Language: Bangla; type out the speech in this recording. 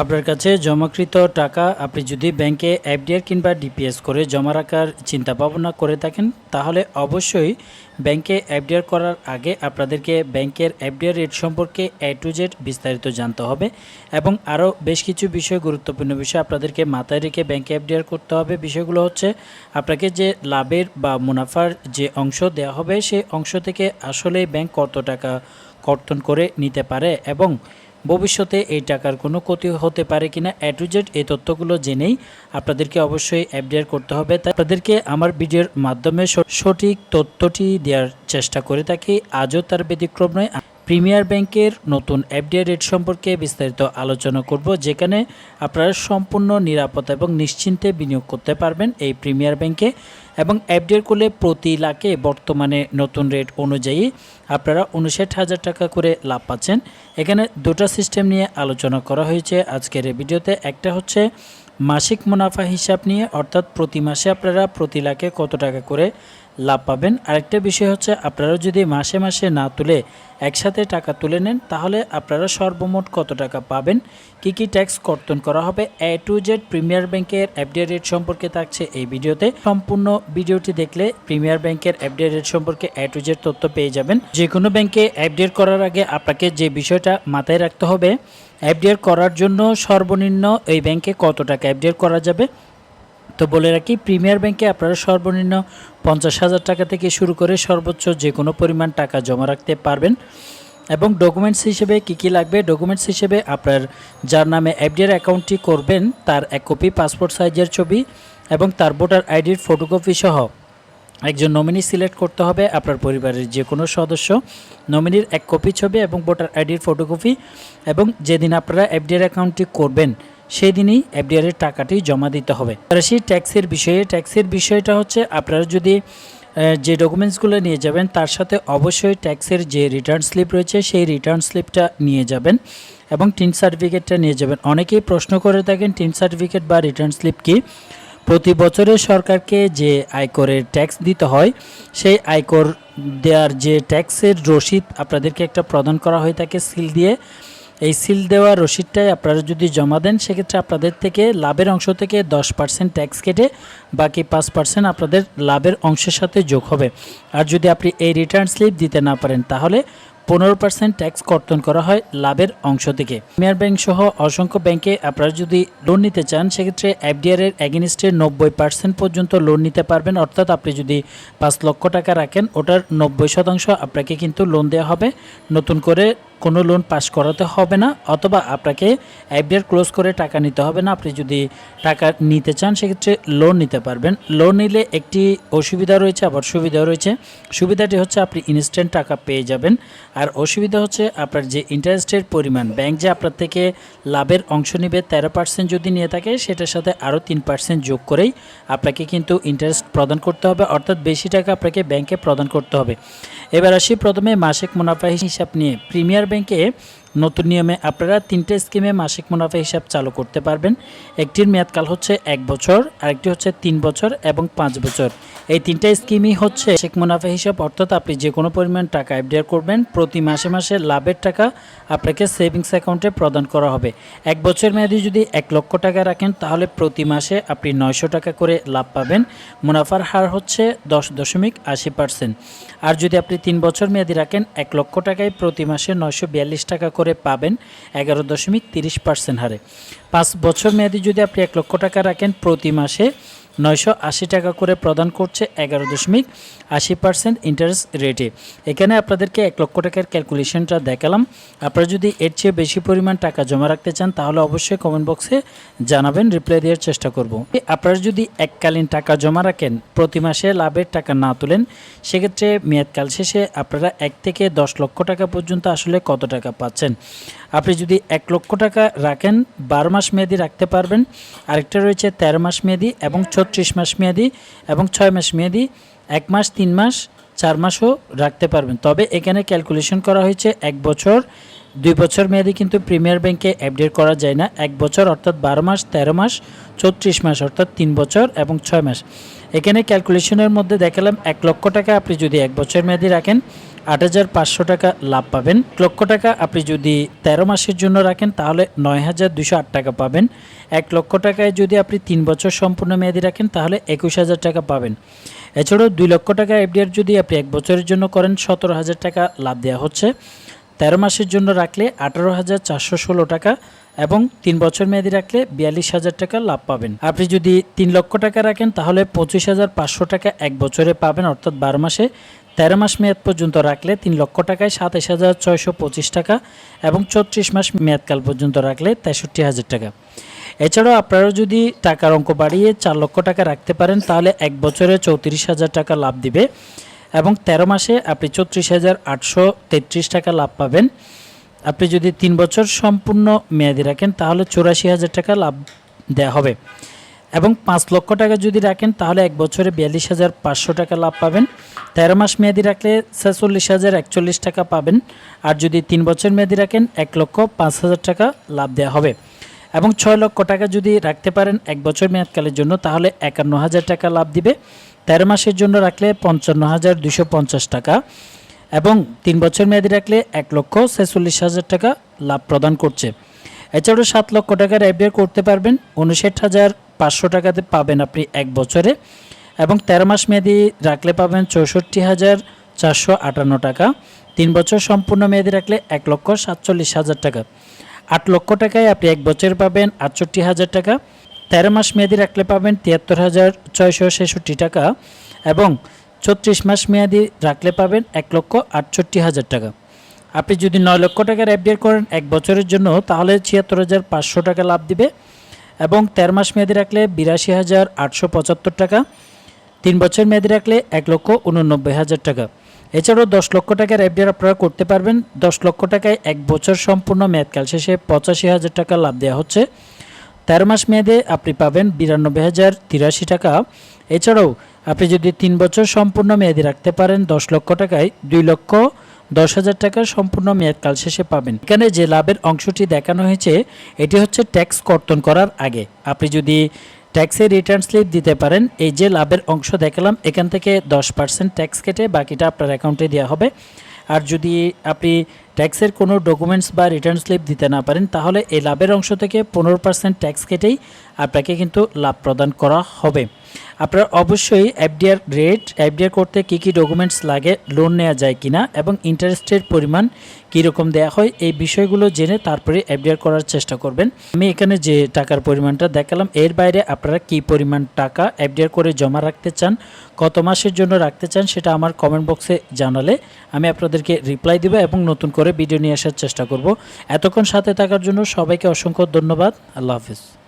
আপনার কাছে জমাকৃত টাকা আপনি যদি ব্যাংকে এফডিআর কিংবা ডিপিএস করে জমা রাখার চিন্তা ভাবনা করে থাকেন, তাহলে অবশ্যই ব্যাংকে এফডিআর করার আগে আপনাদেরকে ব্যাংকের এফডিআর রেট সম্পর্কে এ টু জেড বিস্তারিত জানতে হবে এবং আরও বেশ কিছু বিষয় গুরুত্বপূর্ণ বিষয় আপনাদেরকে মাথায় রেখে ব্যাংকে এফডিআর করতে হবে। বিষয়গুলো হচ্ছে আপনাকে যে লাভের বা মুনাফার যে অংশ দেওয়া হবে, সেই অংশ থেকে আসলে ব্যাংক কত টাকা কর্তন করে নিতে পারে এবং ভবিষ্যতে এই টাকার কোনো ক্ষতি হতে পারে কিনা এ টু জেড এই তথ্যগুলো জেনেই আপনাদেরকে অবশ্যই এফডিআর করতে হবে। তাই আপনাদেরকে আমার ভিডিওর মাধ্যমে সঠিক তথ্যটি দেওয়ার চেষ্টা করে থাকি। আজও তার ব্যতিক্রম নয়। প্রিমিয়ার ব্যাংকের নতুন এফডিআর রেট সম্পর্কে বিস্তারিত আলোচনা করব, যেখানে আপনারা সম্পূর্ণ নিরাপদ এবং নিশ্চিন্তে বিনিয়োগ করতে পারবেন এই প্রিমিয়ার ব্যাংকে। এবং এফডিআর করলে প্রতি লাখে বর্তমানে নতুন রেট অনুযায়ী আপনারা উনষাট হাজার টাকা করে লাভ পাচ্ছেন। এখানে দুটা সিস্টেম নিয়ে আলোচনা করা হয়েছে আজকের ভিডিওতে। একটা হচ্ছে মাসিক মুনাফা হিসাব নিয়ে, অর্থাৎ প্রতি মাসে আপনারা প্রতি লাখে কত টাকা করে লাভ পাবেন। আরেকটা বিষয় হচ্ছে আপনারা যদি মাসে মাসে না তুলে একসাথে টাকা তুলে নেন, তাহলে আপনারা সর্বমোট কত টাকা পাবেন? কি কি ট্যাক্স কর্তন করা হবে? এ টু জেড প্রিমিয়ার ব্যাংকের এফডিআর রেট সম্পর্কে থাকছে এই ভিডিওতে। সম্পূর্ণ ভিডিওটি দেখলে প্রিমিয়ার ব্যাংকের এফডিআর রেট সম্পর্কে এ টু জেড তথ্য পেয়ে যাবেন। যে কোনো ব্যাংকে এফডিআর করার আগে আপনাকে যে বিষয়টা মাথায় রাখতে হবে এফডিআর করার জন্য সর্বনিম্ন এই ব্যাংকে কত টাকা এফডিআর করা যাবে? তো বলে রাখি, প্রিমিয়ার ব্যাংকে আপনারা সর্বনিম্ন পঞ্চাশ হাজার টাকা থেকে শুরু করে সর্বোচ্চ যে কোনো পরিমাণ টাকা জমা রাখতে পারবেন। এবং ডকুমেন্টস হিসেবে কি কি লাগবে? ডকুমেন্টস হিসেবে আপনার যার নামে এফডিআর অ্যাকাউন্টটি করবেন, তার এক কপি পাসপোর্ট সাইজের ছবি এবং তার ভোটার আইডির ফটোকপি সহ। একজন নমিনি সিলেক্ট করতে হবে, আপনার পরিবারের যে কোনো সদস্য। নমিনির এক কপি ছবি এবং ভোটার আইডির ফটোকপি এবং যেদিন আপনারা এফডিআর অ্যাকাউন্টটি করবেন সেই দিনই এফডিআর এর টাকাটি জমা দিতে হবে। আর সেই ট্যাক্সের বিষয়ে, ট্যাক্সের বিষয়টা হচ্ছে আপনারা যদি যে ডকুমেন্টসগুলো নিয়ে যাবেন, তার সাথে অবশ্যই ট্যাক্সের যে রিটার্ন স্লিপ রয়েছে, সেই রিটার্ন স্লিপটা নিয়ে যাবেন এবং টিন সার্টিফিকেটটা নিয়ে যাবেন। অনেকেই প্রশ্ন করে থাকেন টিন সার্টিফিকেট বা রিটার্ন স্লিপ কি? প্রতি বছরে সরকারকে যে আয়করের ট্যাক্স দিতে হয়, সেই আয়কর দেওয়ার যে ট্যাক্সের রসিদ আপনাদেরকে একটা প্রদান করা হয়ে থাকে সিল দিয়ে। এই সিল দেওয়া রসিদটাই আপনারা যদি জমা দেন, সেক্ষেত্রে আপনাদের থেকে লাভের অংশ থেকে দশ পার্সেন্ট ট্যাক্স কেটে বাকি পাঁচ পার্সেন্ট আপনাদের লাভের অংশের সাথে যোগ হবে। আর যদি আপনি এই রিটার্ন স্লিপ দিতে না পারেন, তাহলে পনেরো পার্সেন্ট ট্যাক্স কর্তন করা হয় লাভের অংশ থেকে। প্রিমিয়ার ব্যাংক সহ অসংখ্য ব্যাংকে আপনারা যদি লোন নিতে চান, সেক্ষেত্রে এফডিআর এর অ্যাগেনিস্টে নব্বই পার্সেন্ট পর্যন্ত লোন নিতে পারবেন। অর্থাৎ আপনি যদি পাঁচ লক্ষ টাকা রাখেন, ওটার নব্বই শতাংশ আপনাকে কিন্তু লোন দেওয়া হবে। নতুন করে কোনো লোন পাস করাতে হবে না, অথবা আপনাকে এফডিআর ক্লোজ করে টাকা নিতে হবে না। আপনি যদি টাকা নিতে চান, সেক্ষেত্রে লোন নিতে পারবেন। লোন নিলে একটি অসুবিধা রয়েছে, আবার সুবিধা রয়েছে। সুবিধাটি হচ্ছে আপনি ইনস্ট্যান্ট টাকা পেয়ে যাবেন। আর অসুবিধা হচ্ছে আপনার যে ইন্টারেস্টের পরিমাণ ব্যাংক যে আপনার থেকে লাভের অংশ নেবে, তেরো পার্সেন্ট যদি নিয়ে থাকে, সেটার সাথে আরও তিন পার্সেন্ট যোগ করেই আপনাকে কিন্তু ইন্টারেস্ট প্রদান করতে হবে। অর্থাৎ বেশি টাকা আপনাকে ব্যাংকে প্রদান করতে হবে। এবার আসি প্রথমে মাসিক মুনাফা হিসাব নিয়ে। প্রিমিয়ার ব্যাংকে নতুন নিয়মে আপনারা তিনটে স্কিমে মাসিক মুনাফা হিসাব চালু করতে পারবেন। একটির মেয়াদকাল হচ্ছে এক বছর, আরেকটি হচ্ছে তিন বছর এবং পাঁচ বছর। এই তিনটা স্কিমই হচ্ছে মাসিক মুনাফা হিসাব, অর্থাৎ আপনি যে কোনো পরিমাণ টাকা এফডিআর করবেন, প্রতি মাসে মাসে লাভের টাকা আপনাকে সেভিংস অ্যাকাউন্টে প্রদান করা হবে। এক বছর মেয়াদি যদি এক লক্ষ টাকা রাখেন, তাহলে প্রতি মাসে আপনি নয়শো টাকা করে লাভ পাবেন। মুনাফার হার হচ্ছে দশ দশমিক আশি পার্সেন্ট আর যদি আপনি তিন বছর মেয়াদি রাখেন, এক লক্ষ টাকায় প্রতি মাসে নয়শো বিয়াল্লিশ টাকা করে পাবেন এগারো দশমিক তিরিশ পার্সেন্ট হারে। পাঁচ বছর মেয়াদি যদি আপনি এক লক্ষ টাকা রাখেন, প্রতি মাসে নয়শো আশি টাকা করে প্রদান করছে এগারো দশমিক আশি পার্সেন্ট ইন্টারেস্ট রেটে এখানে আপনাদেরকে এক লক্ষ টাকার ক্যালকুলেশনটা দেখালাম। আপনারা যদি এর চেয়ে বেশি পরিমাণ টাকা জমা রাখতে চান, তাহলে অবশ্যই কমেন্ট বক্সে জানাবেন রিপ্লাই দেওয়ার চেষ্টা করব। আপনারা যদি এককালীন টাকা জমা রাখেন, প্রতি মাসে লাভের টাকা না তোলেন, সেক্ষেত্রে মেয়াদকাল শেষে আপনারা এক থেকে দশ লক্ষ টাকা পর্যন্ত আসলে কত টাকা পাচ্ছেন? আপনি যদি এক লক্ষ টাকা রাখেন, বারো মাস মেয়াদি রাখতে পারবেন। আরেকটা রয়েছে তেরো মাস মেয়াদি এবং ছত্রিশ মাস মেয়াদি এবং ছয় মাস মেয়াদি। এক মাস, তিন মাস, চার মাসও রাখতে পারবেন। তবে এখানে ক্যালকুলেশন করা হয়েছে এক বছর দুই বছর মেয়াদি কিন্তু প্রিমিয়ার ব্যাংকে আপডেট করা যায় না। এক বছর অর্থাৎ বারো মাস, তেরো মাস, চৌত্রিশ মাস অর্থাৎ তিন বছর এবং ছয় মাস। এখানে ক্যালকুলেশনের মধ্যে দেখালাম, এক লক্ষ টাকা আপনি যদি এক বছর মেয়াদি রাখেন, আট হাজার পাঁচশো টাকা লাভ পাবেন। লক্ষ টাকা আপনি যদি তেরো মাসের জন্য রাখেন, তাহলে নয় হাজার দুশো আট টাকা পাবেন। এক লক্ষ টাকায় যদি আপনি তিন বছর সম্পূর্ণ মেয়াদি রাখেন, তাহলে একুশ হাজার টাকা পাবেন। এছাড়াও দুই লক্ষ টাকা এফডিআর যদি আপনি এক বছরের জন্য করেন, সতেরো হাজার টাকা লাভ দেওয়া হচ্ছে। তেরো মাসের জন্য রাখলে আঠারো হাজার চারশো ষোলো টাকা এবং তিন বছর মেয়াদি রাখলে বিয়াল্লিশ হাজার টাকা লাভ পাবেন। আপনি যদি তিন লক্ষ টাকা রাখেন, তাহলে পঁচিশ হাজার পাঁচশো টাকা এক বছরে পাবেন, অর্থাৎ বারো মাসে। তেরো মাস মেয়াদ পর্যন্ত রাখলে তিন লক্ষ টাকায় সাতাশ হাজার ছয়শো পঁচিশ টাকা এবং চৌত্রিশ মাস মেয়াদকাল পর্যন্ত রাখলে তেষট্টি হাজার টাকা। এছাড়াও আপনারা যদি টাকার অঙ্ক বাড়িয়ে চার লক্ষ টাকা রাখতে পারেন, তাহলে এক বছরে চৌত্রিশ হাজার টাকা লাভ দিবে। এবং তেরো মাসে আপনি চৌত্রিশ হাজার আটশো তেত্রিশ টাকা লাভ পাবেন। আপনি যদি তিন বছর সম্পূর্ণ মেয়াদি রাখেন, তাহলে চৌরাশি হাজার টাকা লাভ দেওয়া হবে। এবং পাঁচ লক্ষ টাকা যদি রাখেন, তাহলে এক বছরে বিয়াল্লিশ হাজার পাঁচশো টাকা লাভ পাবেন। তেরো মাস মেয়াদি রাখলে ছেচল্লিশ হাজার একচল্লিশ টাকা পাবেন। আর যদি তিন বছর মেয়াদি রাখেন, এক লক্ষ পাঁচ হাজার টাকা লাভ দেওয়া হবে। এবং ছয় লক্ষ টাকা যদি রাখতে পারেন এক বছর মেয়াদকালের জন্য, তাহলে একান্ন হাজার টাকা লাভ দিবে। তেরো মাসের জন্য রাখলে পঞ্চান্ন হাজার দুশো পঞ্চাশ টাকা এবং তিন বছর মেয়াদি রাখলে এক লক্ষ ছেচল্লিশ হাজার টাকা লাভ প্রদান করছে। এছাড়াও সাত লক্ষ টাকার এফডিআর করতে পারবেন, উনষাট হাজার পাঁচশো টাকাতে পাবেন আপনি এক বছরে এবং তেরো মাস মেয়াদি রাখলে পাবেন চৌষট্টি হাজার চারশো আটান্ন টাকা। তিন বছর সম্পূর্ণ মেয়াদি রাখলে এক লক্ষ সাতচল্লিশ হাজার টাকা। আট লক্ষ টাকায় আপনি এক বছর পাবেন আটষট্টি হাজার টাকা। তেরো মাস মেয়াদি রাখলে পাবেন তিয়াত্তর হাজার ছয়শো ছেষট্টি টাকা এবং ছত্রিশ মাস মেয়াদি রাখলে পাবেন এক লক্ষ আটষট্টি হাজার টাকা। আপনি যদি নয় লক্ষ টাকার এফডিআর করেন এক বছরের জন্য, তাহলে ছিয়াত্তর হাজার পাঁচশো টাকা লাভ দিবে এবং তেরো মাস মেয়াদি রাখলে বিরাশি হাজার আটশো পঁচাত্তর টাকা। তিন বছর মেয়াদি রাখলে এক লক্ষ উননব্বই হাজার টাকা। এছাড়াও দশ লক্ষ টাকার এফডিআর আপনারা করতে পারবেন। দশ লক্ষ টাকায় এক বছর সম্পূর্ণ মেয়াদকাল শেষে পঁচাশি হাজার টাকা লাভ দেওয়া হচ্ছে। তেরো মাস মেয়াদে আপনি পাবেন বিরানব্বই হাজার তিরাশি টাকা। এছাড়াও আপনি যদি তিন বছর সম্পূর্ণ মেয়াদি রাখতে পারেন, দশ লক্ষ টাকায় দুই লক্ষ দশ হাজার টাকা সম্পূর্ণ মেয়াদকাল শেষে পাবেন। এখানে যে লাভের অংশটি দেখানো হয়েছে, এটি হচ্ছে ট্যাক্স কর্তন করার আগে। আপনি যদি ট্যাক্সের রিটার্ন স্লিপ দিতে পারেন। এই যে লাভের অংশ দেখালাম, এখান থেকে দশ পার্সেন্ট ট্যাক্স কেটে বাকিটা আপনার অ্যাকাউন্টে দেওয়া হবে। আর যদি আপনি ট্যাক্সের কোনো ডকুমেন্টস বা রিটার্ন স্লিপ দিতে না পারেন, তাহলে এই লাভের অংশ থেকে পনেরো পার্সেন্ট ট্যাক্স কেটেই আপনাকে কিন্তু লাভ প্রদান করা হবে। আপনার অবশ্যই এফডিআর রেট, এফডিআর করতে কী কী ডকুমেন্টস লাগে, লোন নেওয়া যায় কিনা এবং ইন্টারেস্টের পরিমাণ কীরকম দেওয়া হয়, এই বিষয়গুলো জেনে তারপরে এফডিআর করার চেষ্টা করবেন। আমি এখানে যে টাকার পরিমাণটা দেখালাম, এর বাইরে আপনারা কী পরিমাণ টাকা এফডিআর করে জমা রাখতে চান, কত মাসের জন্য রাখতে চান, সেটা আমার কমেন্ট বক্সে জানালে আমি আপনাদেরকে রিপ্লাই দেবো এবং নতুন করে ভিডিও নিয়ে আসার চেষ্টা করব। এতক্ষণ সাথে থাকার জন্য সবাইকে অসংখ্য ধন্যবাদ। আল্লাহ হাফিজ।